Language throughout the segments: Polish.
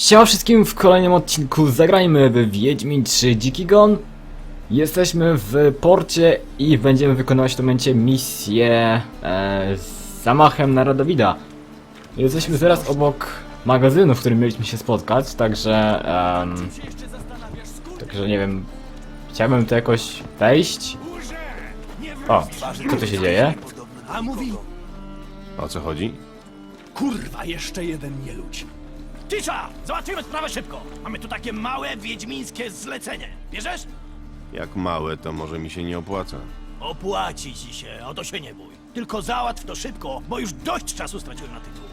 Siema wszystkim w kolejnym odcinku zagrajmy w Wiedźmin 3 Dziki Gon Jesteśmy w porcie i będziemy wykonywać w tym momencie misję e, z zamachem na Radowida Jesteśmy zaraz obok magazynu, w którym mieliśmy się spotkać, także em, Także nie wiem Chciałbym tu jakoś wejść O, co tu się dzieje? A mówi, O co chodzi? kurwa, jeszcze jeden nieludź. Cisza! Załatwimy sprawę szybko. Mamy tu takie małe, wiedźmińskie zlecenie. Bierzesz? Jak małe, to może mi się nie opłaca. Opłaci ci się, o to się nie bój. Tylko załatw to szybko, bo już dość czasu straciłem na tytuł.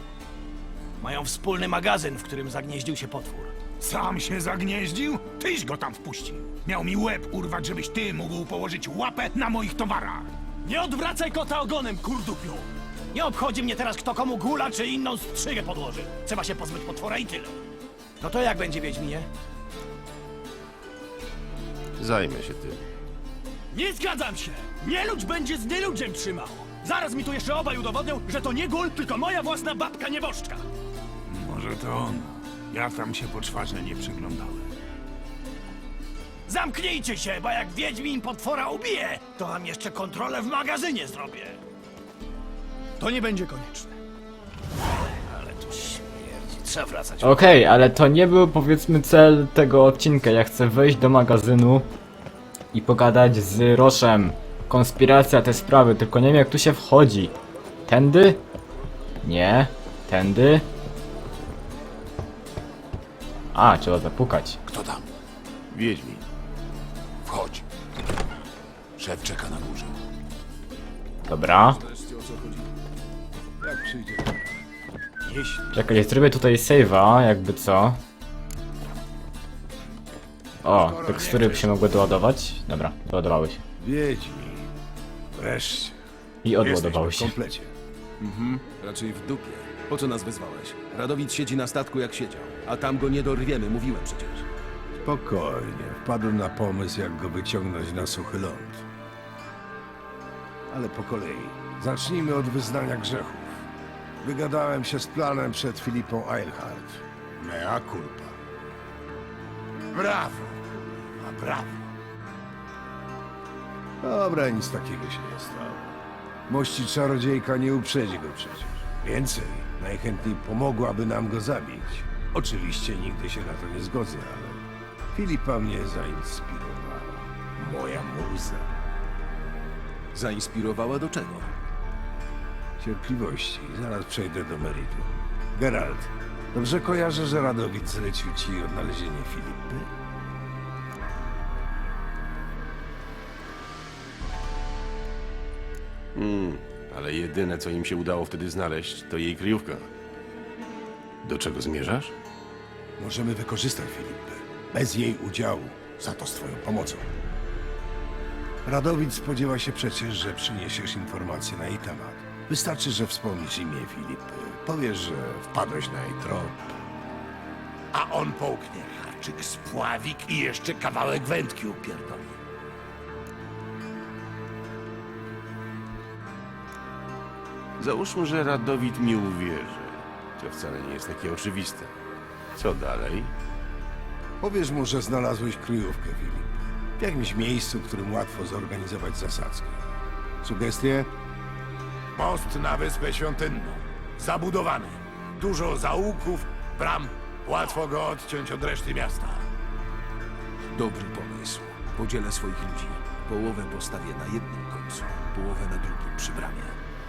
Mają wspólny magazyn, w którym zagnieździł się potwór. Sam się zagnieździł? Tyś go tam wpuścił. Miał mi łeb urwać, żebyś ty mógł położyć łapę na moich towarach. Nie odwracaj kota ogonem, kurdupiu! Nie obchodzi mnie teraz, kto komu gula czy inną strzygę podłoży. Trzeba się pozbyć potwora i tyle. No to jak będzie, Wiedźminie? Zajmę się tym. Nie zgadzam się! Nieludź będzie z nieludziem trzymał! Zaraz mi tu jeszcze obaj udowodnią, że to nie gól, tylko moja własna babka nieboszczka! Może to on. Ja tam się po czwarze nie przyglądałem. Zamknijcie się, bo jak Wiedźmin potwora ubije, to wam jeszcze kontrolę w magazynie zrobię. To nie będzie konieczne. Ale tu śmierdzi. Trzeba wracać. Okej, ale to nie był powiedzmy cel tego odcinka. Ja chcę wejść do magazynu i pogadać z Roszem. Konspiracja, te sprawy, tylko nie wiem jak tu się wchodzi. Tędy? Nie. Tędy? A, trzeba zapukać. Kto tam? Wiedźmin. Wchodź. Szef czeka na górze. Dobra. Jak przyjdzie? Czekaj, zrobię tutaj save'a, jakby co. O, tekstury by się mogły doładować. Dobra, doładowały się. Wiedźmi. Wreszcie. I odładowały się. komplecie. Mhm, raczej w dupie. Po co nas wezwałeś? Radowid siedzi na statku jak siedział, a tam go nie dorwiemy, mówiłem przecież. Spokojnie. Wpadłem na pomysł, jak go wyciągnąć na suchy ląd. Ale po kolei. Zacznijmy od wyznania grzechów. Wygadałem się z planem przed Filipą Eilhart. Mea culpa. Brawo! A brawo! Dobra, nic takiego się nie stało. Mości czarodziejka nie uprzedzi go przecież. Więcej, najchętniej pomogłaby nam go zabić. Oczywiście nigdy się na to nie zgodzę, ale Filipa mnie zainspirowała. Moja muza. Zainspirowała do czego? Cierpliwości, zaraz przejdę do meritum. Geralt, dobrze kojarzę, że Radowid zlecił ci odnalezienie Filipy? Ale jedyne, co im się udało wtedy znaleźć, to jej kryjówka. Do czego zmierzasz? Możemy wykorzystać Filipę. Bez jej udziału, za to z twoją pomocą. Radowid spodziewa się przecież, że przyniesiesz informacje na jej temat. Wystarczy, że wspomnisz imię Filipy. Powiesz, że wpadłeś na jej trop. A on połknie haczyk, spławik i jeszcze kawałek wędki upierdoli. Załóżmy, że Radowid mi uwierzy. To wcale nie jest takie oczywiste. Co dalej? Powiesz mu, że znalazłeś kryjówkę Filipy. W jakimś miejscu, w którym łatwo zorganizować zasadzkę. Sugestie? Most na Wyspę Świątynną. Zabudowany. Dużo zaułków, bram. Łatwo go odciąć od reszty miasta. Dobry pomysł. Podzielę swoich ludzi. Połowę postawię na jednym końcu, połowę na drugim przy bramie,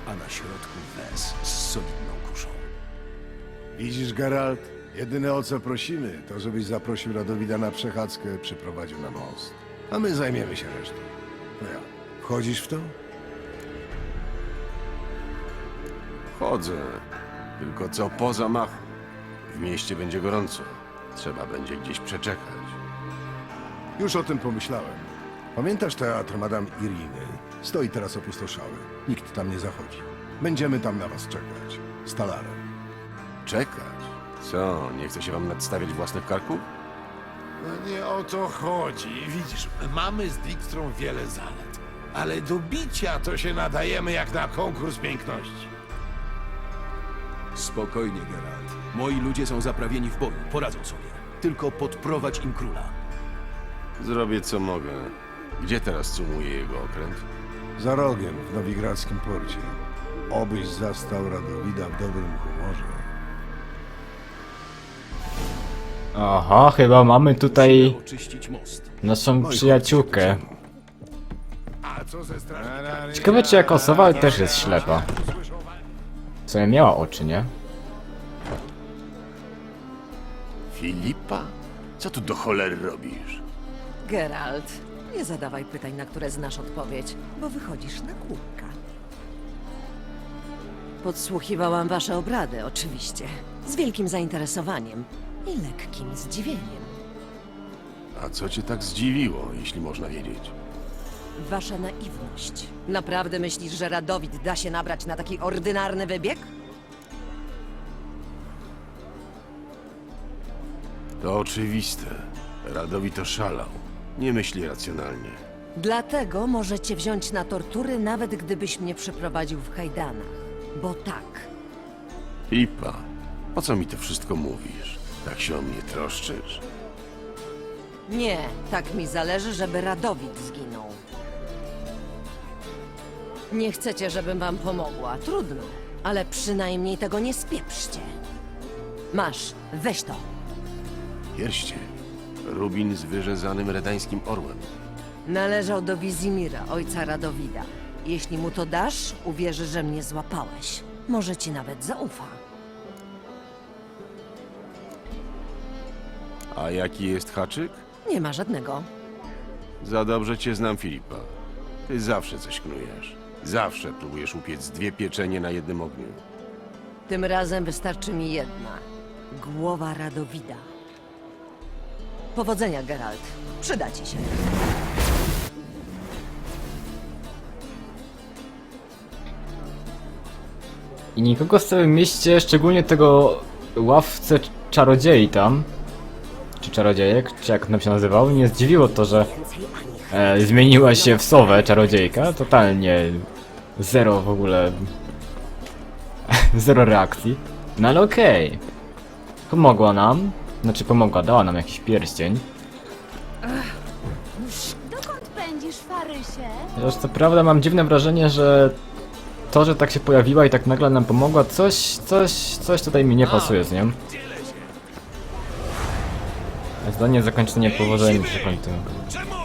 a na środku wes z solidną kuszą. Widzisz, Geralt? Jedyne o co prosimy, to żebyś zaprosił Radowida na przechadzkę, przyprowadził na most. A my zajmiemy się resztą. No ja, wchodzisz w to? Chodzę. Tylko co po zamachu? W mieście będzie gorąco. Trzeba będzie gdzieś przeczekać. Już o tym pomyślałem. Pamiętasz teatr Madame Iriny? Stoi teraz opustoszały. Nikt tam nie zachodzi. Będziemy tam na was czekać. Z talarem. Czekać? Co, nie chce się wam nadstawiać własnych karków? No nie o to chodzi. Widzisz, mamy z Dijkstrą wiele zalet. Ale do bicia to się nadajemy jak na konkurs piękności. Spokojnie, Geralt. Moi ludzie są zaprawieni w boju, poradzą sobie. Tylko podprowadź im króla. Zrobię co mogę. Gdzie teraz sumuje jego okręt? Za rogiem w nowigradzkim porcie. Obyś zastał Radowida w dobrym humorze. Aha, chyba mamy tutaj naszą przyjaciółkę. A co ze strażnikami? Ciekawe czy jak osoba też jest ślepa. W sumie miała oczy, nie? Filipa? Co tu do cholery robisz? Geralt, nie zadawaj pytań, na które znasz odpowiedź, bo wychodzisz na kółka. Podsłuchiwałam wasze obrady, oczywiście. Z wielkim zainteresowaniem i lekkim zdziwieniem. A co cię tak zdziwiło, jeśli można wiedzieć? Wasza naiwność. Naprawdę myślisz, że Radowid da się nabrać na taki ordynarny wybieg? To oczywiste. Radowit oszalał. Nie myśli racjonalnie. Dlatego możecie wziąć na tortury, nawet gdybyś mnie przeprowadził w kajdanach. Bo tak, Filipa, po co mi to wszystko mówisz? Tak się o mnie troszczysz? nie, tak mi zależy, żeby Radowid zginął. Nie chcecie, żebym wam pomogła. Trudno, ale przynajmniej tego nie spieprzcie. Masz, weź to. Pierścień. Rubin z wyrzezanym redańskim orłem. Należał do Wizimira, ojca Radowida. Jeśli mu to dasz, uwierzy, że mnie złapałeś. Może ci nawet zaufa. A jaki jest haczyk? Nie ma żadnego. Za dobrze cię znam, Filipa. Ty zawsze coś knujesz. Zawsze próbujesz upiec dwie pieczenie na jednym ogniu. Tym razem wystarczy mi jedna. Głowa Radowida. Powodzenia, Geralt. Przyda ci się. I nikogo w całym mieście, szczególnie tego ławce czarodziei tam, czy czarodziejek, czy jak on się nazywał, nie zdziwiło to, że e, zmieniła się w sowę czarodziejka. Totalnie zero w ogóle, zero reakcji. No ale okej. Pomogła nam, znaczy pomogła, dała nam jakiś pierścień. Dokąd pędzisz, Farysie? Chociaż co prawda mam dziwne wrażenie, że to, że tak się pojawiła i tak nagle nam pomogła, coś, coś, coś tutaj mi nie pasuje z nią. Zdanie zakończone niepowodzeniem zakończone.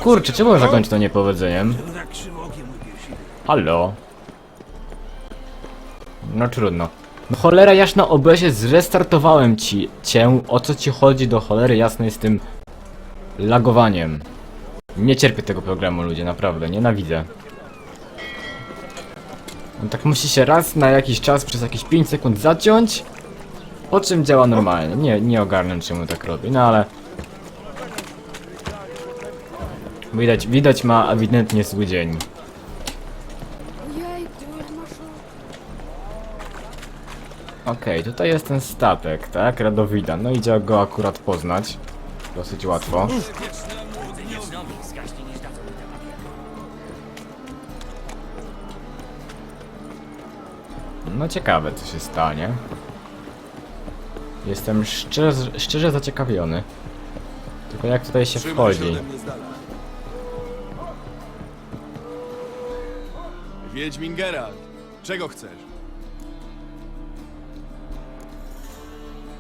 Kurczę, czemu zakończy to niepowodzeniem? Halo? No trudno. No cholera jasna obesie, zrestartowałem ci cię. O co ci chodzi do cholery jasnej z tym lagowaniem? Nie cierpię tego programu ludzie, naprawdę, nienawidzę. On tak musi się raz na jakiś czas przez jakieś 5 sekund zaciąć, po czym działa normalnie. Nie, nie ogarnę czemu tak robi, no ale... Widać, widać ma ewidentnie zły dzień. Okej, tutaj jest ten statek, tak? Radowida. No idzie go akurat poznać. Dosyć łatwo. No ciekawe co się stanie. Jestem szczerze, szczerze zaciekawiony. Tylko jak tutaj się wchodzi? Wiedźmin Geralt, czego chcesz?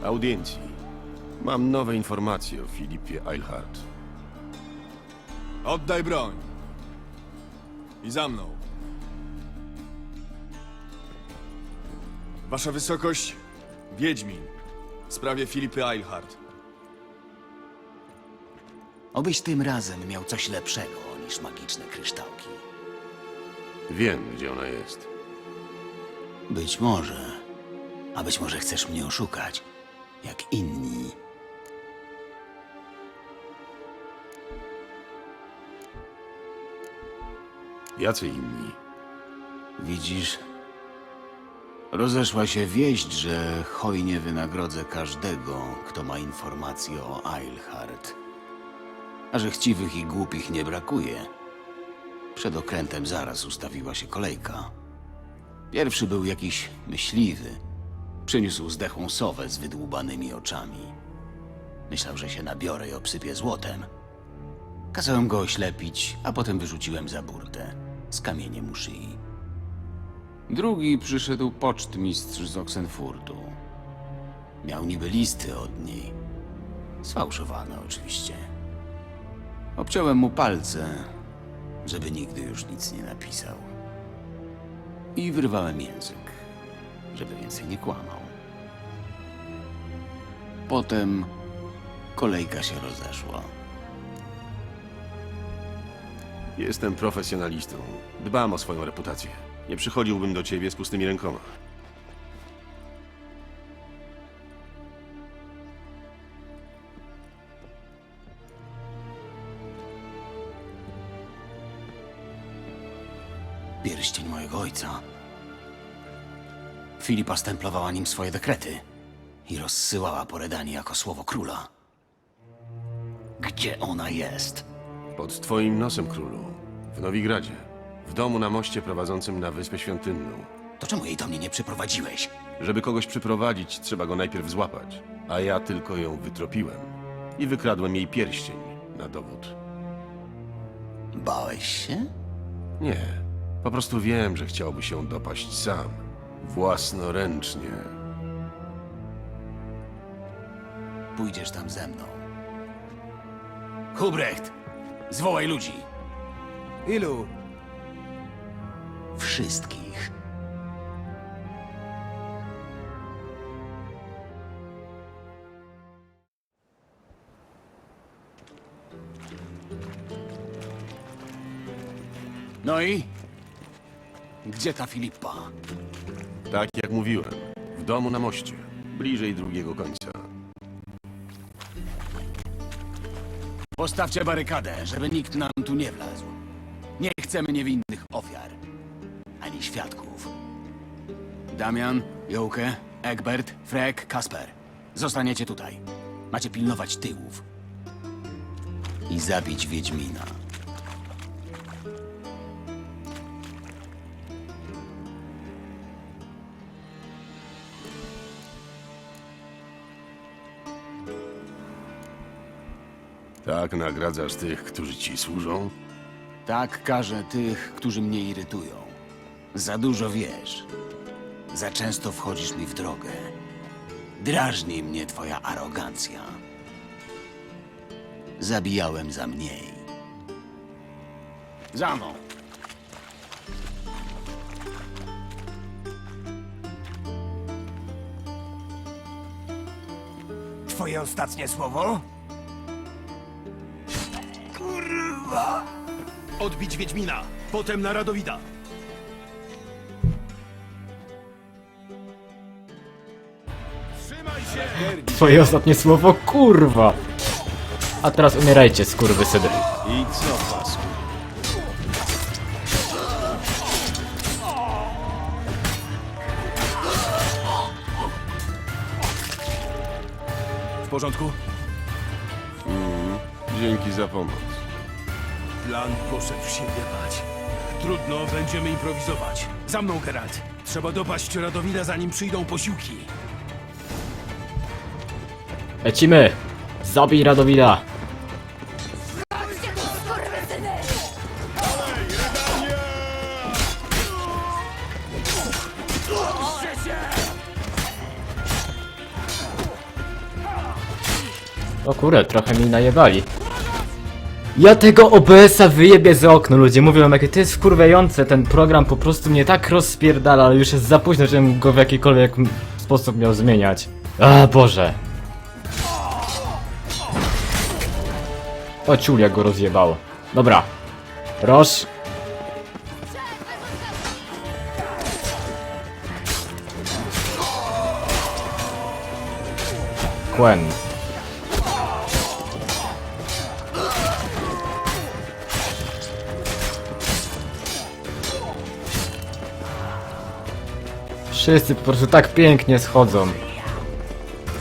Audiencji. Mam nowe informacje o Filipie Eilhart. Oddaj broń. I za mną. Wasza wysokość, Wiedźmin, w sprawie Filipy Eilhart. Obyś tym razem miał coś lepszego niż magiczne kryształki. Wiem, gdzie ona jest. Być może. A być może chcesz mnie oszukać, jak inni. Jacy inni? Widzisz? Rozeszła się wieść, że hojnie wynagrodzę każdego, kto ma informacje o Eilhart. A że chciwych i głupich nie brakuje. Przed okrętem zaraz ustawiła się kolejka. Pierwszy był jakiś myśliwy. Przyniósł zdechłą sowę z wydłubanymi oczami. Myślał, że się nabiorę i obsypię złotem. Kazałem go oślepić, a potem wyrzuciłem za burtę z kamieniem u szyi. Drugi przyszedł pocztmistrz z Oxenfurtu. Miał niby listy od niej. Sfałszowane oczywiście. Obciąłem mu palce, żeby nigdy już nic nie napisał. I wyrwałem język, żeby więcej nie kłamał. Potem kolejka się rozeszła. Jestem profesjonalistą. Dbam o swoją reputację. Nie przychodziłbym do ciebie z pustymi rękoma. Mojego ojca. Filipa stemplowała nim swoje dekrety i rozsyłała po Redanii jako słowo króla. Gdzie ona jest? Pod twoim nosem, królu. W Nowigradzie. W domu na moście prowadzącym na Wyspę Świątynną. To czemu jej do mnie nie przyprowadziłeś? Żeby kogoś przyprowadzić, trzeba go najpierw złapać. A ja tylko ją wytropiłem. I wykradłem jej pierścień na dowód. Bałeś się? Nie. Po prostu wiem, że chciałby się dopaść sam. Własnoręcznie. Pójdziesz tam ze mną. Hubrecht, zwołaj ludzi. Ilu? Wszystkich. No i? Gdzie ta Filipa? Tak jak mówiłem. W domu na moście. Bliżej drugiego końca. Postawcie barykadę, żeby nikt nam tu nie wlazł. Nie chcemy niewinnych ofiar. Ani świadków. Damian, Jołkę, Egbert, Frek, Kasper. Zostaniecie tutaj. Macie pilnować tyłów. I zabić Wiedźmina. Tak nagradzasz tych, którzy ci służą? Tak karzę tych, którzy mnie irytują. Za dużo wiesz. Za często wchodzisz mi w drogę. Drażni mnie twoja arogancja. Zabijałem za mniej. Za mną. Twoje ostatnie słowo? Odbić Wiedźmina, potem na Radowida. Trzymaj się! Twoje ostatnie słowo, kurwa! A teraz umierajcie, skurwysyny. I co, pasku? W porządku? Dzięki za pomoc. Plan poszedł w siebie. Trudno, będziemy improwizować. Za mną, Geralt. Trzeba dopaść Radowida, zanim przyjdą posiłki. Lecimy! Zabij Radowida! O kurde, trochę mi najebali. Ja tego OBS-a wyjebię z okno, ludzie mówią jakie to jest wkurwiające, ten program po prostu mnie tak rozpierdala, ale już jest za późno, żebym go w jakikolwiek sposób miał zmieniać. A Boże. O ciul, jak go rozjebało. Dobra. Roż. Quen. Wszyscy po prostu tak pięknie schodzą.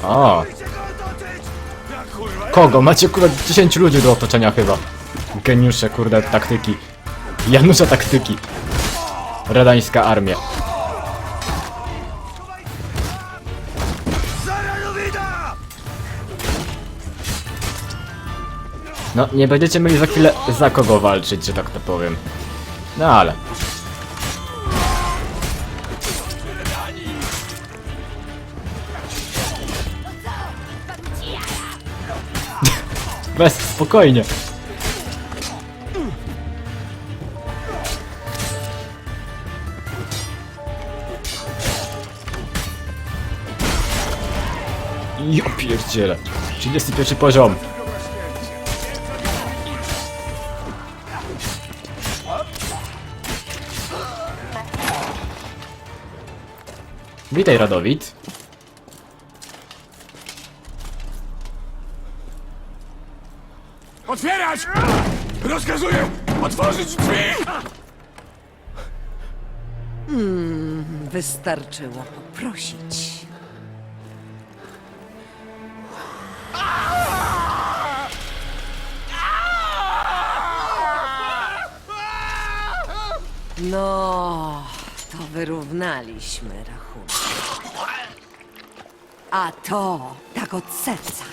O! Kogo? Macie kurde 10 ludzi do otoczenia chyba. Geniusze kurde taktyki. Janusza taktyki. Radańska armia. No, nie będziecie mieli za chwilę za kogo walczyć, że tak to powiem. No ale... Bez, spokojnie. Jo pierdziele. 31 poziom. Witaj Radowid. Rozkazuję otworzyć drzwi! Wystarczyło poprosić. No, to wyrównaliśmy rachunek. A to tak od serca.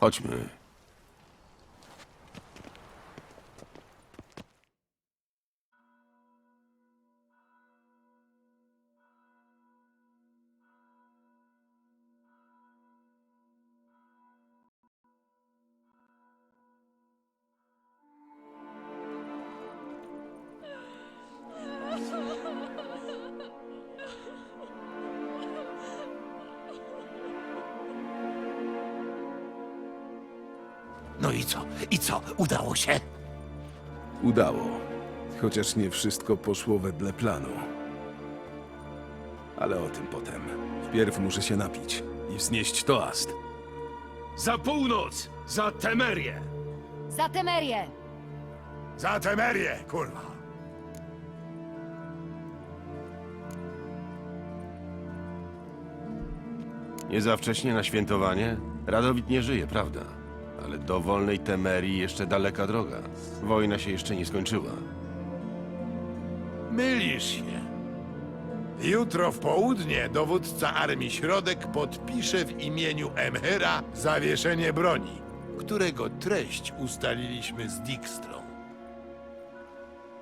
Chodźmy. No i co? I co? Udało się? Udało. Chociaż nie wszystko poszło wedle planu. Ale o tym potem. Wpierw muszę się napić i wznieść toast. Za północ! Za Temerię! Za Temerię! Za Temerię, kurwa! Nie za wcześnie na świętowanie? Radowid nie żyje, prawda? Ale do wolnej Temerii jeszcze daleka droga. Wojna się jeszcze nie skończyła. Mylisz się. Jutro w południe dowódca Armii Środek podpisze w imieniu Emhyra zawieszenie broni, którego treść ustaliliśmy z Dijkstrą.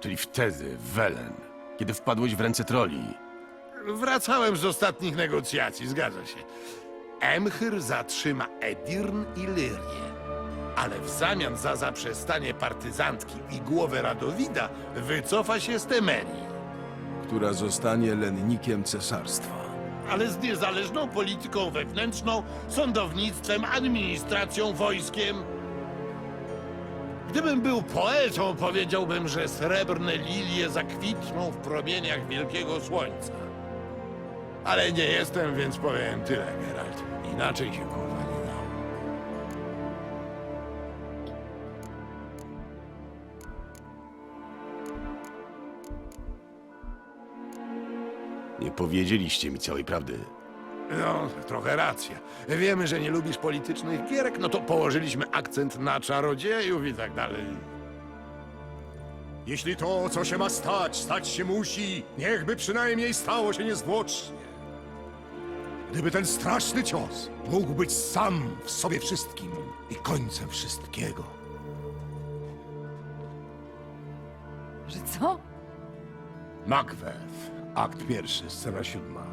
Czyli wtedy, w Welen, kiedy wpadłeś w ręce troli. Wracałem z ostatnich negocjacji, zgadza się. Emhyr zatrzyma Edirn i Lyrię, ale w zamian za zaprzestanie partyzantki i głowę Radowida wycofa się z Temerii. która zostanie lennikiem cesarstwa. ale z niezależną polityką wewnętrzną, sądownictwem, administracją, wojskiem. Gdybym był poetą, powiedziałbym, że srebrne lilie zakwitną w promieniach wielkiego słońca. Ale nie jestem, więc powiem tyle, Geralt. Inaczej się kurwa Nie powiedzieliście mi całej prawdy. No, trochę racja. Wiemy, że nie lubisz politycznych gierek, no to położyliśmy akcent na czarodziejów i tak dalej. Jeśli to, co się ma stać, stać się musi, niechby przynajmniej stało się niezwłocznie. Gdyby ten straszny cios mógł być sam w sobie wszystkim i końcem wszystkiego. Że co? Macbeth, akt pierwszy, scena siódma.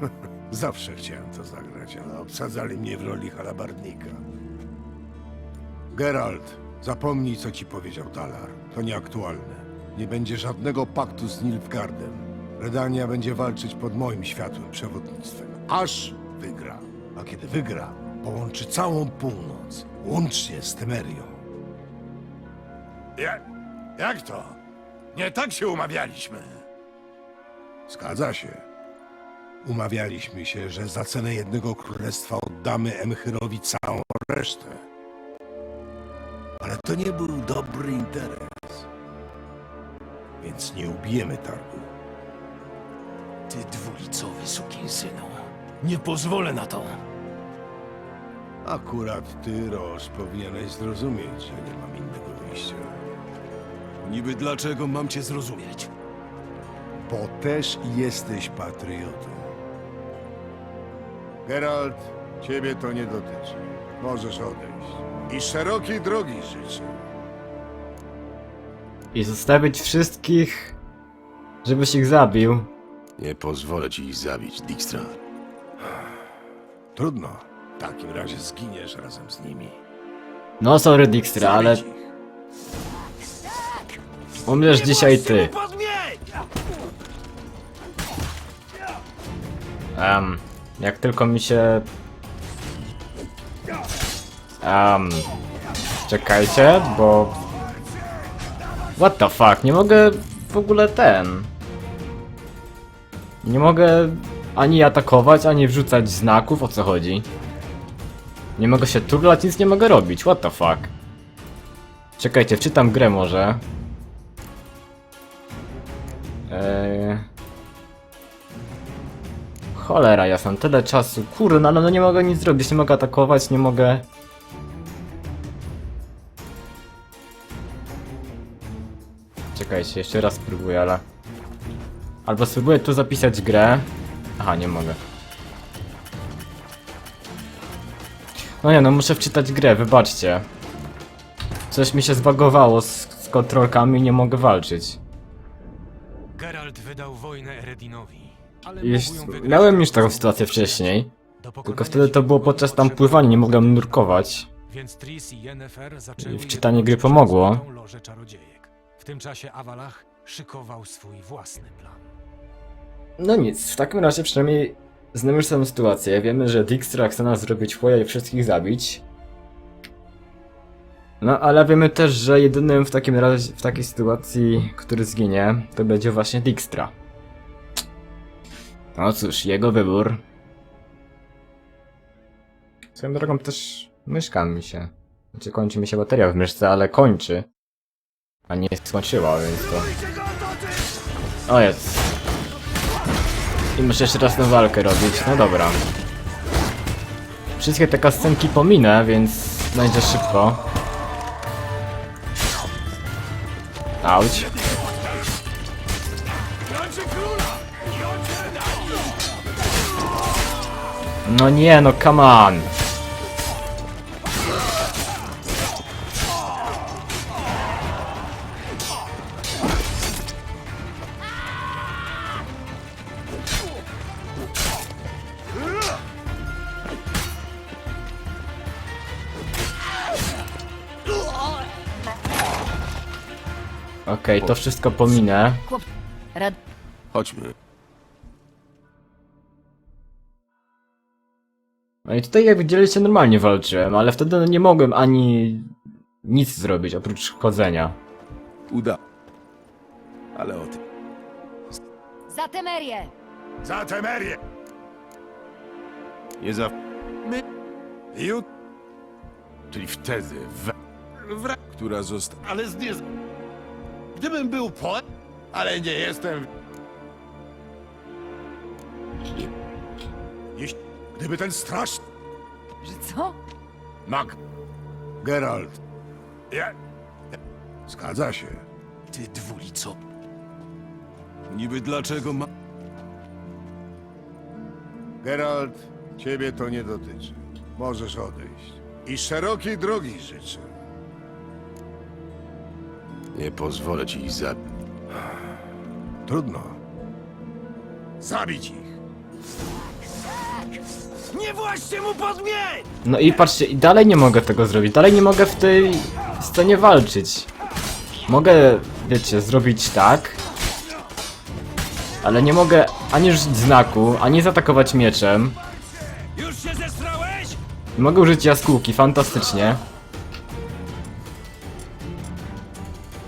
Zawsze chciałem to zagrać, ale obsadzali mnie w roli halabardnika. Geralt, zapomnij, co ci powiedział Talar. To nieaktualne. Nie będzie żadnego paktu z Nilfgaardem. Redania będzie walczyć pod moim światłym przewodnictwem. Aż wygra. A kiedy wygra, połączy całą północ. Łącznie z Temerią. Jak, jak to? Nie tak się umawialiśmy. Zgadza się. Umawialiśmy się, że za cenę jednego królestwa oddamy Emchyrowi całą resztę. Ale to nie był dobry interes. Więc nie ubijemy targu. Ty dwulicowy sukinsynu. Nie pozwolę na to. Akurat ty, Roż, powinieneś zrozumieć, że nie mam innego wyjścia. Niby dlaczego mam cię zrozumieć? Bo też jesteś patriotą. Geralt, ciebie to nie dotyczy. Możesz odejść. I szerokiej drogi życzę. I zostawić wszystkich, żebyś ich zabił. Nie pozwolę ci ich zabić, Dijkstra. Trudno. W takim razie zginiesz razem z nimi. No sorry Dijkstra, ale Zabić ich. umrzesz dzisiaj ty. Um, jak tylko mi się... Um, czekajcie, bo... What the fuck, nie mogę w ogóle ten... Nie mogę ani atakować, ani wrzucać znaków, o co chodzi. Nie mogę się turlać, nic nie mogę robić, what the fuck. Czekajcie, wczytam grę może. Cholera jasna, tyle czasu. Kurde, no no nie mogę nic zrobić, nie mogę atakować, nie mogę... Czekajcie, jeszcze raz spróbuję, ale... Albo spróbuję tu zapisać grę. Aha, nie mogę. No nie, no muszę wczytać grę, wybaczcie. Coś mi się zbagowało z, z kontrolkami, nie mogę walczyć. Jeś, miałem już taką sytuację wcześniej, tylko wtedy to było podczas tam pływania, nie mogłem nurkować. Więc Tris i Yennefer zaczęły wczytanie gry pomogło. lożę czarodziejek. W tym czasie Awalach szykował swój własny plan. No nic, w takim razie przynajmniej znamy już samą sytuację. Wiemy, że Dijkstra chce nas zrobić chłoja i wszystkich zabić. No ale wiemy też, że jedynym w takim razie, w takiej sytuacji, który zginie, to będzie właśnie Dijkstra. No cóż, jego wybór. Swoją drogą też myszka mi się. Znaczy kończy mi się bateria w myszce, ale kończy. A nie skończyła, więc to... O jest. I muszę jeszcze raz tę walkę robić, no dobra. Wszystkie te kascenki pominę, więc będzie szybko. Auć. No nie, no come on. Okej, to wszystko pominę. Chodźmy. No i tutaj jak widzieliście normalnie walczyłem, ale wtedy no nie mogłem ani nic zrobić oprócz chodzenia. Uda. Ale o tym. Za Temerię! Za Temerię! Nie za... Jut... Czyli wtedy, we... Wra... Która została. Ale z nie... Gdybym był po... Ale nie jestem... Jeśli... Gdyby ten straszny... Że co? Mag... Geralt, Ja... zgadza się. Ty dwulico. Niby dlaczego ma... Geralt, ciebie to nie dotyczy. Możesz odejść. I szerokiej drogi życzę. Nie pozwolę ci ich zabić. Trudno. Zabić ich! Nie właśnie mu podmień! No i patrzcie, i dalej nie mogę tego zrobić, dalej nie mogę w tej scenie walczyć. Mogę, wiecie, zrobić tak. Ale nie mogę ani rzucić znaku, ani zaatakować mieczem. Już się zestrałeś? Nie mogę użyć jaskółki, fantastycznie.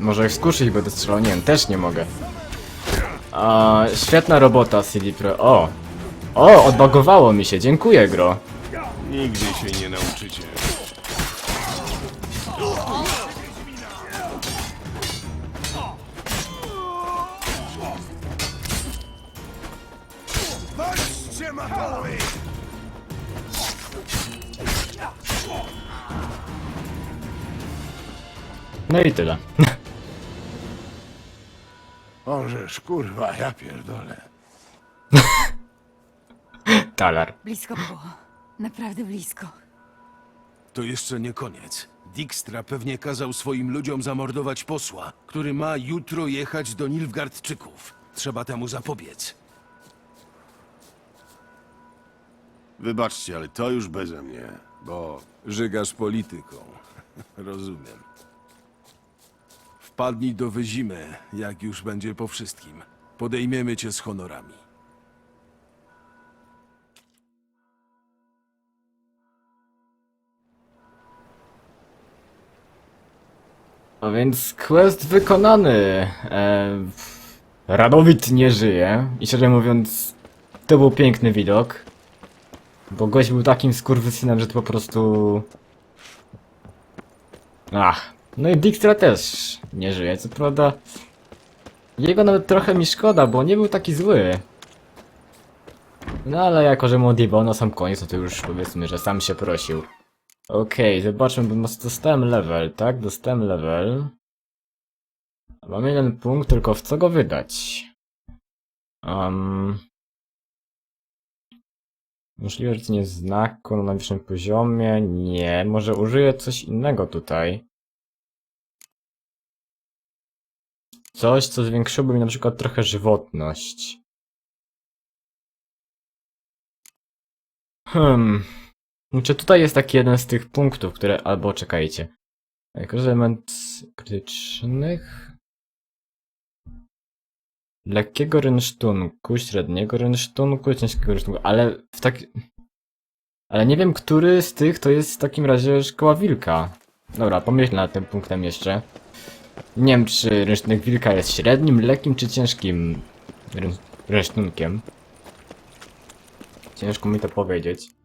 Może ich skuszyć będę strzelał, nie wiem, też nie mogę. A, świetna robota CD Pro. O! O, odbagowało mi się, dziękuję, gro. Nigdy się nie nauczycie. No i tyle. Orzesz, kurwa, ja pierdolę. Talar. Blisko było. Naprawdę blisko. To jeszcze nie koniec. Dijkstra pewnie kazał swoim ludziom zamordować posła, który ma jutro jechać do Nilfgaardczyków. Trzeba temu zapobiec. Wybaczcie, ale to już beze mnie, bo Żygasz polityką. Rozumiem. Wpadnij do Wyzimy, jak już będzie po wszystkim. Podejmiemy cię z honorami. A więc quest wykonany. E, Radowit nie żyje. I szczerze mówiąc, to był piękny widok. Bo gość był takim skurwysynem, że to po prostu... Ach. No i Dijkstra też nie żyje, co prawda... Jego nawet trochę mi szkoda, bo nie był taki zły. No ale jako, że mu odjebało na sam koniec, no to już powiedzmy, że sam się prosił. Okej, zobaczmy, bo dostałem level, tak? Dostałem level. Mam jeden punkt, tylko w co go wydać? Um, możliwe, że to nie znaku na najwyższym poziomie. Nie, może użyję coś innego tutaj. Coś, co zwiększyłoby mi na przykład trochę żywotność. Hmm. Czy tutaj jest taki jeden z tych punktów, które... Albo czekajcie. Jako element krytycznych... Lekkiego rynsztunku, średniego rynsztunku, ciężkiego rynsztunku, ale w tak... Ale nie wiem, który z tych to jest w takim razie szkoła wilka. Dobra, pomyślę nad tym punktem jeszcze. Nie wiem, czy rynsztunek wilka jest średnim, lekkim czy ciężkim ryn rynsztunkiem. Ciężko mi to powiedzieć.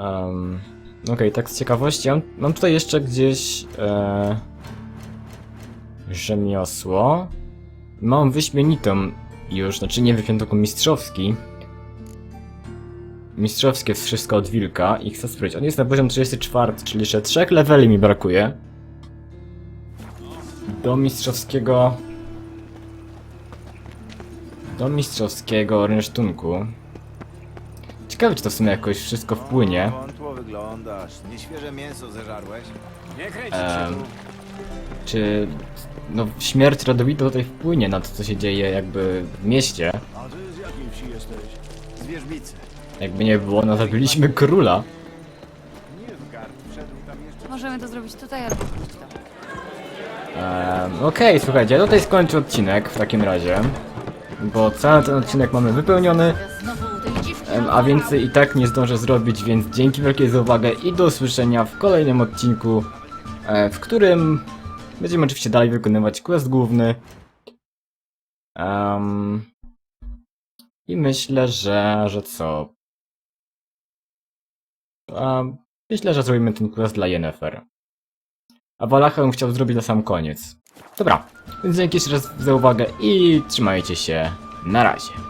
Um, Okej, tak z ciekawości, mam, mam tutaj jeszcze gdzieś e, rzemiosło. Mam wyśmienitą już, znaczy nie wyśmienitą, tylko mistrzowski. Mistrzowskie wszystko od wilka i chcę sprawdzić. On jest na poziom 34, czyli jeszcze trzech leveli mi brakuje. Do mistrzowskiego... Do mistrzowskiego rynsztunku. Ciekawe, czy to w sumie jakoś wszystko wpłynie. Wyglądasz. Nieświeże mięso zeżarłeś? Em, czy no, śmierć Radowida tutaj wpłynie na to, co się dzieje jakby w mieście. A ty z jakiej wsi jesteś? Z Wierzbicy. Jakby nie było, no zabiliśmy króla. Nilfgaard wszedł tam jeszcze... Możemy to zrobić tutaj albo pójść tam. Em, Okej, słuchajcie, ja tutaj skończę odcinek w takim razie. Bo cały ten odcinek mamy wypełniony, Znowu a więcej i tak nie zdążę zrobić, więc dzięki wielkie za uwagę i do usłyszenia w kolejnym odcinku, e, w którym będziemy oczywiście dalej wykonywać quest główny. Em, I myślę, że, że co? A, myślę, że zrobimy ten quest dla Yennefer. A Walachę bym chciał zrobić na sam koniec. Dobra, więc dzięki jeszcze raz za uwagę i trzymajcie się. Na razie.